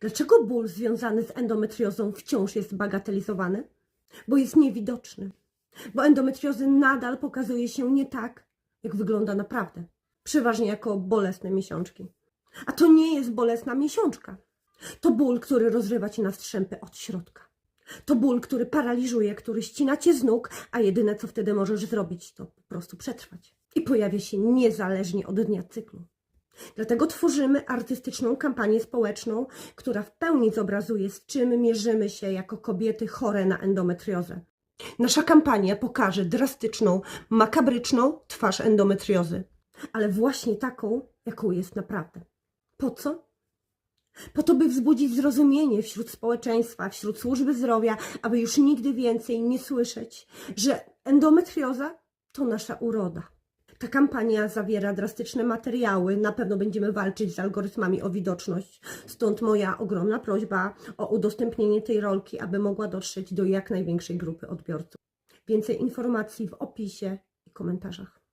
Dlaczego ból związany z endometriozą wciąż jest bagatelizowany? Bo jest niewidoczny. Bo endometriozy nadal pokazuje się nie tak, jak wygląda naprawdę. Przeważnie jako bolesne miesiączki. A to nie jest bolesna miesiączka. To ból, który rozrywa cię na strzępy od środka. To ból, który paraliżuje, który ścina cię z nóg, a jedyne co wtedy możesz zrobić, to po prostu przetrwać. I pojawia się niezależnie od dnia cyklu. Dlatego tworzymy artystyczną kampanię społeczną, która w pełni zobrazuje, z czym mierzymy się jako kobiety chore na endometriozę. Nasza kampania pokaże drastyczną, makabryczną twarz endometriozy, ale właśnie taką, jaką jest naprawdę. Po co? Po to, by wzbudzić zrozumienie wśród społeczeństwa, wśród służby zdrowia, aby już nigdy więcej nie słyszeć, że endometrioza to nasza uroda. Ta kampania zawiera drastyczne materiały, na pewno będziemy walczyć z algorytmami o widoczność. Stąd moja ogromna prośba o udostępnienie tej rolki, aby mogła dotrzeć do jak największej grupy odbiorców. Więcej informacji w opisie i komentarzach.